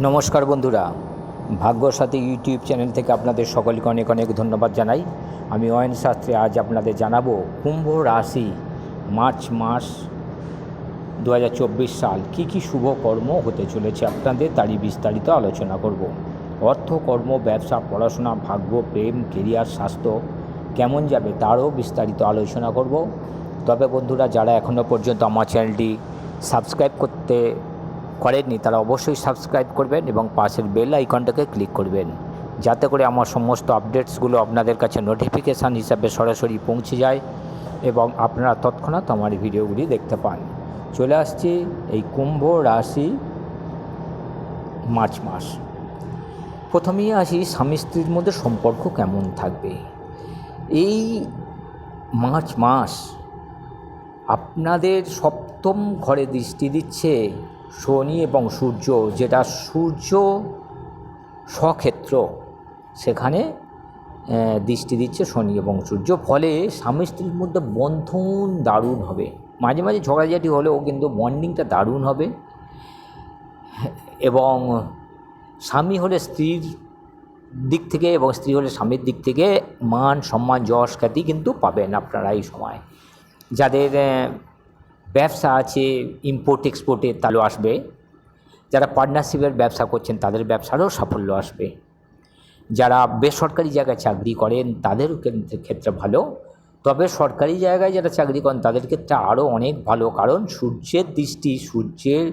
নমস্কার বন্ধুরা, ভাগ্যসাথী YouTube channel থেকে আপনাদের সকলকে অনেক অনেক ধন্যবাদ জানাই। আমি অয়ন শাস্ত্রী, আজ আপনাদের জানাব কুম্ভ রাশি, মার্চ মাস দু হাজার চব্বিশ সাল। কি কি শুভ কর্ম হতে চলেছে আপনাদের তারই বিস্তারিত আলোচনা করব। অর্থ কর্ম, ব্যবসা, পড়াশোনা, ভাগ্য, প্রেম কেরিয়ার স্বাস্থ্য, কেমন যাবে তারও বিস্তারিত আলোচনা করব। তবে বন্ধুরা, যারা এখনও পর্যন্ত আমার চ্যানেলটি সাবস্ক্রাইব করতে করেননি, তারা অবশ্যই সাবস্ক্রাইব করবেন এবং পাশের বেল আইকনটাকে ক্লিক করবেন। যাতে করে আমার সমস্ত আপডেটসগুলো আপনাদের কাছে নোটিফিকেশান হিসাবে সরাসরি পৌঁছে যায় এবং আপনারা তৎক্ষণাৎ আমার ভিডিওগুলি দেখতে পান। চলে আসছি এই কুম্ভ রাশি মার্চ মাস। প্রথমেই আসি স্বামী স্ত্রীর মধ্যে সম্পর্ক কেমন থাকবে? এই মার্চ মাস আপনাদের সপ্তম ঘরে দৃষ্টি দিচ্ছে শনি এবং সূর্য, যেটা সূর্য স্বক্ষেত্র, সেখানে দৃষ্টি দিচ্ছে শনি এবং সূর্য। ফলে স্বামী স্ত্রীর মধ্যে বন্ধন দারুণ হবে। মাঝে মাঝে ঝগড়াঝাটি হলেও কিন্তু বন্ডিংটা দারুণ হবে। এবং স্বামী হলে স্ত্রীর দিক থেকে এবং স্ত্রী হলে স্বামীর দিক থেকে মান, সম্মান, যশ, খ্যাতি কিন্তু পাবেন আপনারা এই সময়। যাদের ব্যবসা আছে ইম্পোর্ট এক্সপোর্টে তাহলে আসবে। যারা পার্টনারশিপের ব্যবসা করছেন, তাদের ব্যবসারও সাফল্য আসবে। যারা বেসরকারি জায়গায় চাকরি করেন, তাদের ক্ষেত্রে- ভালো। তবে সরকারি জায়গায় যারা চাকরি করেন, তাদের ক্ষেত্রে আরও অনেক ভালো। কারণ সূর্যের দৃষ্টি, সূর্যের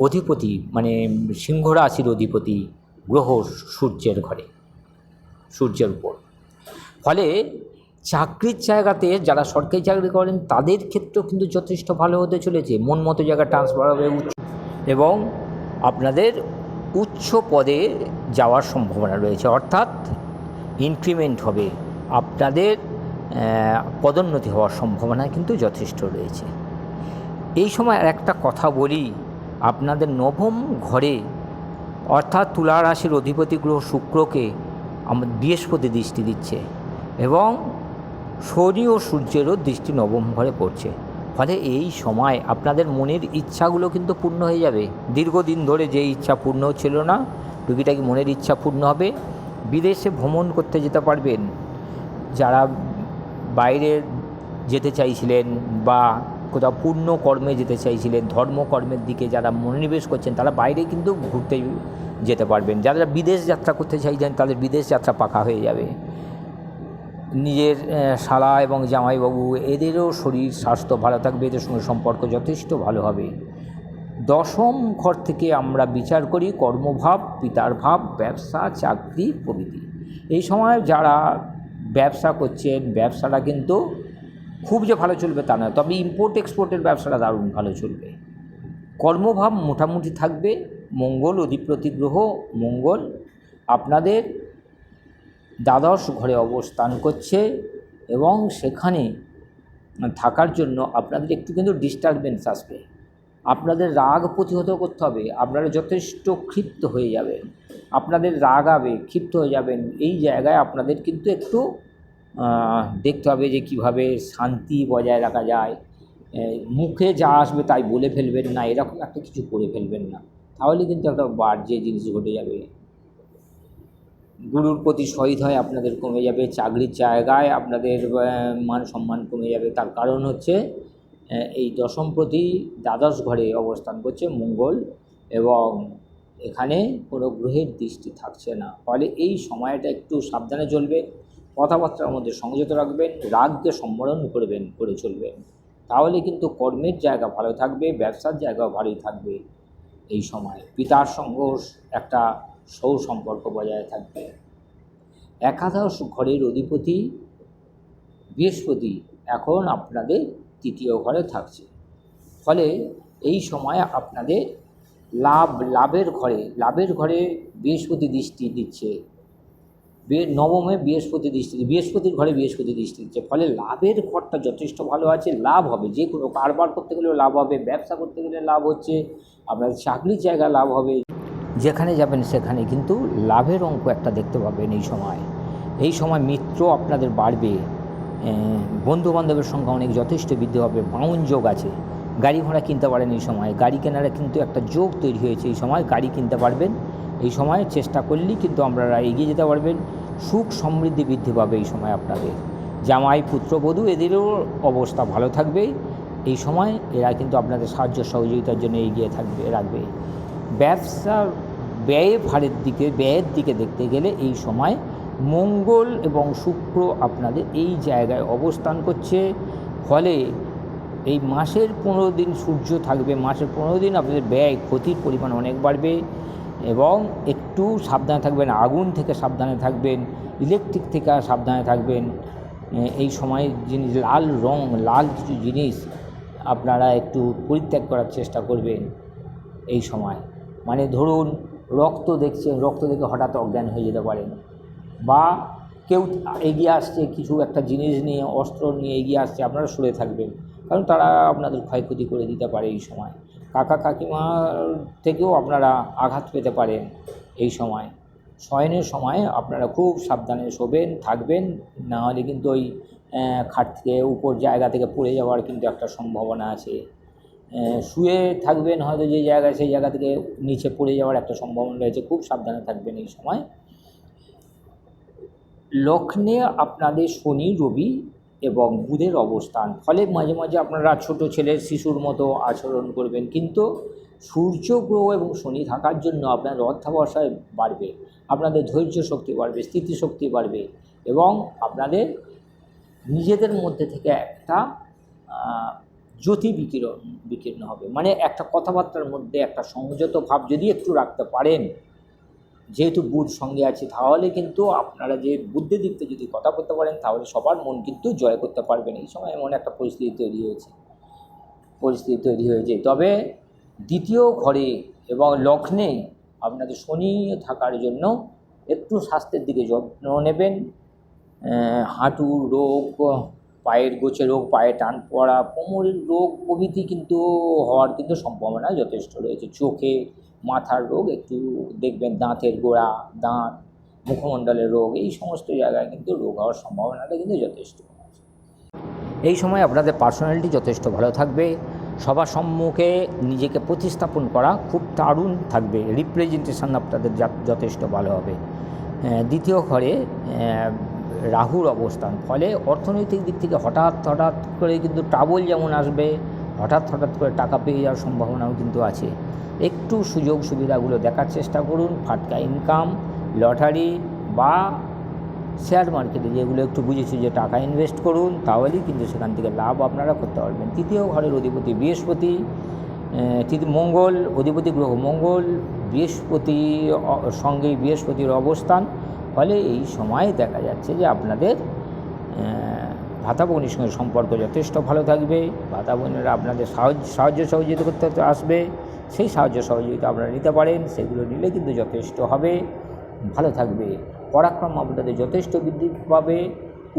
অধিপতি মানে সিংহ রাশির অধিপতি গ্রহ সূর্যের ঘরে, সূর্যের উপর। ফলে চাকরির জায়গাতে যারা সরকারি চাকরি করেন, তাদের ক্ষেত্রেও কিন্তু যথেষ্ট ভালো হতে চলেছে। মন মতো জায়গায় ট্রান্সফার হবে উচ্চ। এবং আপনাদের উচ্চ পদে যাওয়ার সম্ভাবনা রয়েছে। অর্থাৎ ইনক্রিমেন্ট হবে। আপনাদের পদোন্নতি হওয়ার সম্ভাবনা কিন্তু যথেষ্ট রয়েছে। এই সময় আর একটা কথা বলি, আপনাদের নবম ঘরে, অর্থাৎ তুলা রাশির অধিপতি গ্রহ শুক্রকে আমার বৃহস্পতি দৃষ্টি দিচ্ছে। এবং শনি ও সূর্যেরও দৃষ্টি নবম ঘরে পড়ছে। ফলে এই সময় আপনাদের মনের ইচ্ছাগুলো কিন্তু পূর্ণ হয়ে যাবে। দীর্ঘদিন ধরে যে ইচ্ছা পূর্ণ ছিল না টুকিটাকি মনের ইচ্ছা পূর্ণ হবে? বিদেশে ভ্রমণ করতে যেতে পারবেন। যারা বাইরে যেতে চাইছিলেন বা কোথাও পূর্ণ কর্মে যেতে চাইছিলেন, ধর্মকর্মের দিকে যারা মনোনিবেশ করছেন, তারা বাইরে কিন্তু ঘুরতে যেতে পারবেন। যারা বিদেশ যাত্রা করতে চাইছেন, তাদের বিদেশ যাত্রা পাকা হয়ে যাবে। নিজের শালা এবং জামাইবাবু, এদেরও শরীর, স্বাস্থ্য ভালো থাকবে, এদের সঙ্গে সম্পর্ক যথেষ্ট ভালো হবে। দশম ঘর থেকে আমরা বিচার করি, কর্মভাব, পিতার ভাব, ব্যবসা, চাকরি প্রভৃতি এই সময় যারা ব্যবসা করছেন, ব্যবসাটা কিন্তু খুব যে ভালো চলবে তা নয়, তবে ইম্পোর্ট এক্সপোর্টের ব্যবসাটা দারুণ ভালো চলবে। কর্মভাব মোটামুটি থাকবে, মঙ্গল অধিপ্রতি গ্রহ, মঙ্গল, আপনাদের দ্বাদশ ঘরে অবস্থান করছে এবং সেখানে থাকার জন্য আপনাদের একটু কিন্তু ডিস্টারবেন্স আসবে। আপনাদের রাগ প্রতিহত করতে হবে, আপনারা যথেষ্ট ক্ষিপ্ত হয়ে যাবেন, আপনাদের রাগ হবে ক্ষিপ্ত হয়ে যাবেন, এই জায়গায় আপনাদের কিন্তু একটু দেখতে হবে যে কীভাবে শান্তি বজায় রাখা যায়। মুখে যা আসবে তাই বলে ফেলবেন না, এরকম একটা কিছু করে ফেলবেন না। তাহলে কিন্তু একটা বাজে জিনিস ঘটে যাবে। গুরুর প্রতি শহীদ হয়, আপনাদের কমে যাবে। চাকরির জায়গায় আপনাদের মান সম্মান কমে যাবে। তার কারণ হচ্ছে এই দশম প্রতি দ্বাদশ ঘরে অবস্থান করছে মঙ্গল এবং এখানে কোনো গ্রহের দৃষ্টি থাকছে না। ফলে এই সময়টা একটু সাবধানে চলবে কথাবার্তার মধ্যে সংযত রাখবেন, রাগকে সম্বরণ করবেন, করে চলবেন। তাহলে কিন্তু কর্মের জায়গা ভালো থাকবে, ব্যবসার জায়গা ভালোই থাকবে এই সময়। পিতার সংঘর্ষ একটা সৌ সম্পর্ক বজায় থাকবে। একাদশ ঘরের অধিপতি বৃহস্পতি এখন আপনাদের তৃতীয় ঘরে থাকছে। ফলে এই সময় আপনাদের লাভ, লাভের ঘরে লাভের ঘরে বৃহস্পতি দৃষ্টি দিচ্ছে। নবমে বৃহস্পতি দৃষ্টি বৃহস্পতির ঘরে বৃহস্পতি দৃষ্টি দিচ্ছে। ফলে লাভের ঘরটা যথেষ্ট ভালো আছে, লাভ হবে। যে কোনো কারবার করতে গেলেও লাভ হবে, ব্যবসা করতে গেলে লাভ হচ্ছে আপনার চাকরির জায়গা লাভ হবে। যেখানে যাবেন সেখানে কিন্তু লাভের অঙ্ক একটা দেখতে পাবেন এই সময়। এই সময় মিত্র আপনাদের বাড়বে বন্ধু বান্ধবের সংখ্যা অনেক যথেষ্ট বৃদ্ধি হবে বাউন যোগ আছে, গাড়ি ঘোড়া কিনতে পারেন এই সময়, গাড়ি কেনার কিন্তু একটা যোগ তৈরি হয়েছে এই সময়, গাড়ি কিনতে পারবেন, এই সময় চেষ্টা করলেই কিন্তু আপনারা এগিয়ে যেতে পারবেন, সুখ সমৃদ্ধি বৃদ্ধি পাবে এই সময় আপনাদের। জামাই পুত্রবধূ এদেরও অবস্থা ভালো থাকবে, এই সময় এরা কিন্তু আপনাদের সাহায্য সহযোগিতার জন্য এগিয়ে থাকবে, রাখবে। ব্যবসা ব্যয় ভারের দিকে, ব্যয়ের দিকে দেখতে গেলে এই সময় মঙ্গল এবং শুক্র আপনাদের এই জায়গায় অবস্থান করছে। ফলে এই মাসের পনেরো দিন সূর্য থাকবে, মাসের পনেরো দিন আপনাদের ব্যয় ক্ষতির পরিমাণ অনেক বাড়বে এবং একটু সাবধানে থাকবেন, আগুন থেকে সাবধানে থাকবেন ইলেকট্রিক থেকে সাবধানে থাকবেন। এই সময় জিনিস লাল রং, লাল কিছু জিনিস আপনারা একটু পরিত্যাগ করার চেষ্টা করবেন এই সময়। মানে ধরুন রক্ত দেখছেন রক্ত দেখে হঠাৎ অজ্ঞান হয়ে যেতে পারেন বা কেউ এগিয়ে আসছে, কিছু একটা জিনিস নিয়ে, অস্ত্র নিয়ে এগিয়ে আসছে, আপনারা সরে থাকবেন। কারণ তারা আপনাদের ক্ষয়ক্ষতি করে দিতে পারে এই সময়। কাকা কাকিমার থেকেও আপনারা আঘাত পেতে পারেন এই সময়। শয়নের সময় আপনারা খুব সাবধানে শোবেন, থাকবেন। না হলে কিন্তু ওই খাট থেকে উপর জায়গা থেকে পড়ে যাওয়ার কিন্তু একটা সম্ভাবনা আছে। শুয়ে থাকবেন হয়তো যে জায়গায়, সেই জায়গা থেকে নিচে পড়ে যাওয়ার একটা সম্ভাবনা রয়েছে। খুব সাবধানে থাকবেন এই সময়। লগ্নে আপনাদের শনি, রবি এবং বুধের অবস্থান। ফলে মাঝে মাঝে আপনারা ছোট ছেলের শিশুর মতো আচরণ করবেন। কিন্তু সূর্য, গ্রহ এবং শনি থাকার জন্য আপনার অধ্যাবসায় বাড়বে। আপনাদের ধৈর্য শক্তি বাড়বে স্থিতিশক্তি বাড়বে এবং আপনাদের নিজেদের মধ্যে থেকে একটা জ্যোতি বিকিরণ বিকীর্ণ হবে। মানে একটা কথাবার্তার মধ্যে একটা সংযত ভাব যদি একটু রাখতে পারেন, যেহেতু বুধ সঙ্গে আছে, তাহলে কিন্তু আপনারা যে বুদ্ধি দিক থেকে যদি কথা বলতে পারেন, তাহলে সবার মন কিন্তু জয় করতে পারবেন। এই সময় এমন একটা পরিস্থিতি তৈরি হয়েছে। পরিস্থিতি তৈরি হয়েছে। তবে দ্বিতীয় ঘরে এবং লগ্নে আপনাদের শনি থাকার জন্য একটু স্বাস্থ্যের দিকে যত্ন নেবেন। হাঁটু, রোগ পায়ের গোছে রোগ, পায়ে টান পড়া কোমরের রোগ প্রভৃতি কিন্তু হওয়ার কিন্তু সম্ভাবনা যথেষ্ট রয়েছে। চোখে মাথার রোগ, একটু দেখবেন দাঁতের গোড়া, দাঁত, মুখমণ্ডলের রোগ, এই সমস্ত জায়গায় কিন্তু রোগ হওয়ার সম্ভাবনাটা কিন্তু যথেষ্ট এই সময় আপনাদের পার্সোনালিটি যথেষ্ট ভালো থাকবে। সবার সম্মুখে নিজেকে প্রতিস্থাপন করা খুব দারুণ থাকবে। রিপ্রেজেন্টেশন আপনাদের যথেষ্ট ভালো হবে। দ্বিতীয় ঘরে রাহুর অবস্থান। ফলে অর্থনৈতিক দিক থেকে হঠাৎ হঠাৎ করে কিন্তু ট্রাবল যেমন আসবে, হঠাৎ হঠাৎ করে টাকা পেয়ে যাওয়ার সম্ভাবনাও কিন্তু আছে। একটু সুযোগ সুবিধাগুলো দেখার চেষ্টা করুন, ফাটকা ইনকাম লটারি বা শেয়ার মার্কেটে যেগুলো একটু বুঝেছি যে টাকা ইনভেস্ট করুন, তাহলেই কিন্তু সেখান থেকে লাভ আপনারা করতে পারবেন। তৃতীয় ঘরের অধিপতি বৃহস্পতি মঙ্গল, অধিপতি গ্রহ মঙ্গল, বৃহস্পতি সঙ্গেই বৃহস্পতির অবস্থান। ফলে এই সময় দেখা যাচ্ছে যে আপনাদের ভাতা বোনের সঙ্গে সম্পর্ক যথেষ্ট ভালো থাকবে। ভাতা বোনেরা আপনাদের সাহায্য সাহায্য সহযোগিতা করতে করতে আসবে। সেই সাহায্য সহযোগিতা আপনারা নিতে পারেন, সেগুলো নিলে কিন্তু যথেষ্ট হবে। ভালো থাকবে। পরাক্রম আপনাদের যথেষ্ট বৃদ্ধি পাবে।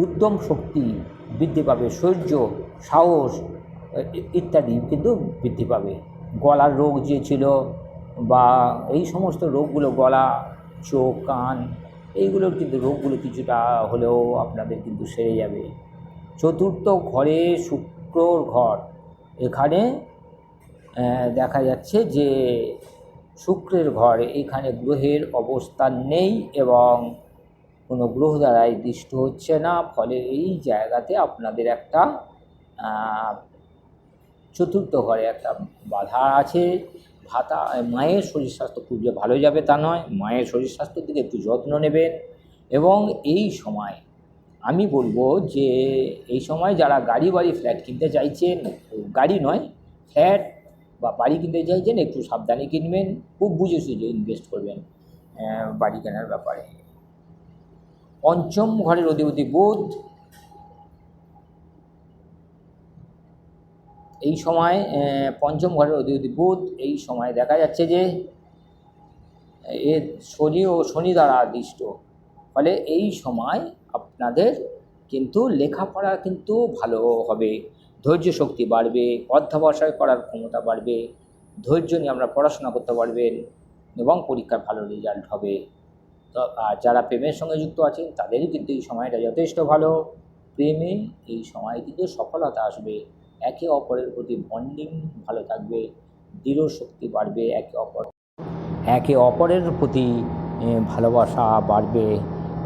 উদ্যম শক্তি বৃদ্ধি পাবে। শৌর্য সাহস ইত্যাদি কিন্তু বৃদ্ধি পাবে। গলার রোগ যে ছিল বা এই সমস্ত রোগগুলো, গলা, চোখ, কান এইগুলোর কিন্তু রোগগুলো কিছুটা হলেও আপনাদের কিন্তু সেরে যাবে। চতুর্থ ঘরে শুক্রর ঘর। এখানে দেখা যাচ্ছে যে শুক্রের ঘর, এখানে গ্রহের অবস্থান নেই এবং কোনো গ্রহ দ্বারাই দৃষ্ট হচ্ছে না। ফলে এই জায়গাতে আপনাদের একটা চতুর্থ ঘরে একটা বাধা আছে। ভাতা মায়ের শরীর স্বাস্থ্য খুব যে ভালো যাবে তা নয়, মায়ের শরীর স্বাস্থ্যের দিকে একটু যত্ন নেবেন এবং এই সময় আমি বলব যে এই সময় যারা গাড়ি বাড়ি ফ্ল্যাট কিনতে চাইছেন, গাড়ি নয়, ফ্ল্যাট বা বাড়ি কিনতে চাইছেন, একটু সাবধানে কিনবেন, খুব বুঝে সুঝে ইনভেস্ট করবেন বাড়ি কেনার ব্যাপারে। পঞ্চম ঘরের অধিপতি বুধ এই সময় পঞ্চম ঘরের অধিপতি বুধ, এই সময় দেখা যাচ্ছে যে এর শনি ও শনি দ্বারা আদিষ্ট। ফলে এই সময় আপনাদের কিন্তু লেখাপড়া কিন্তু ভালো হবে। ধৈর্য শক্তি বাড়বে, অধ্যাবসায় করার ক্ষমতা বাড়বে, ধৈর্য নিয়ে আমরা পড়াশোনা করতে পারবেন এবং পরীক্ষার ভালো রেজাল্ট হবে। তো, আর যারা প্রেমের সঙ্গে যুক্ত আছেন, তাদেরই কিন্তু এই সময়টা যথেষ্ট ভালো। প্রেমে এই সময় কিন্তু সফলতা আসবে। একে অপরের প্রতি বন্ডিং ভালো থাকবে, দৃঢ় শক্তি বাড়বে একে অপর, একে অপরের প্রতি ভালোবাসা বাড়বে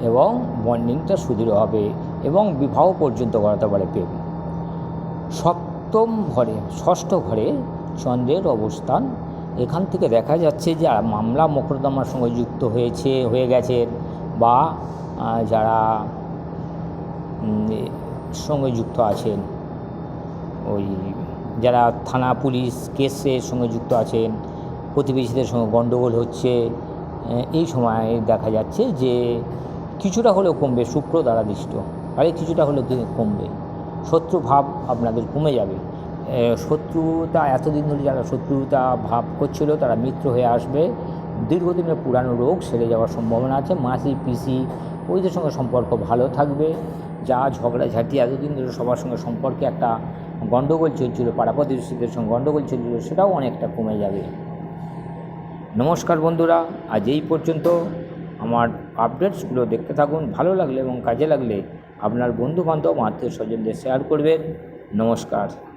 এবং বন্ডিংটা সুদৃঢ় হবে এবং বিবাহ পর্যন্ত করাতে পারে প্রেম। সপ্তম ঘরে, ষষ্ঠ ঘরে চন্দ্রের অবস্থান। এখান থেকে দেখা যাচ্ছে যে মামলা মোকদ্দমার সঙ্গে যুক্ত হয়েছে, হয়ে গেছেন বা যারা সঙ্গে যুক্ত আছেন। ওই যারা থানা পুলিশ কেসের সঙ্গে যুক্ত আছেন, প্রতিবেশীদের সঙ্গে গণ্ডগোল হচ্ছে এই সময় দেখা যাচ্ছে যে কিছুটা হলেও কমবে শুক্র দ্বারা দৃষ্ট আরে, কিছুটা হলেও কমবে? শত্রু ভাব আপনাদের কমে যাবে। শত্রুতা, এতদিন ধরে যারা শত্রুতা ভাব করছিল, তারা মিত্র হয়ে আসবে। দীর্ঘদিনের পুরানো রোগ সেরে যাওয়ার সম্ভাবনা আছে। মাসি, পিসি ওইদের সঙ্গে সম্পর্ক ভালো থাকবে। যা ঝগড়াঝাটি এতদিন ধরে সবার সঙ্গে সম্পর্কে একটা গণ্ডগোল চলছিল পাড়া সঙ্গে গণ্ডগোল চলছিল, সেটাও অনেকটা কমে যাবে। নমস্কার বন্ধুরা, আজ এই পর্যন্ত আমার আপডেটসগুলো দেখতে থাকুন, ভালো লাগলে এবং কাজে লাগলে আপনার বন্ধুবান্ধব আত্মীয় স্বজনদের শেয়ার করবেন। নমস্কার।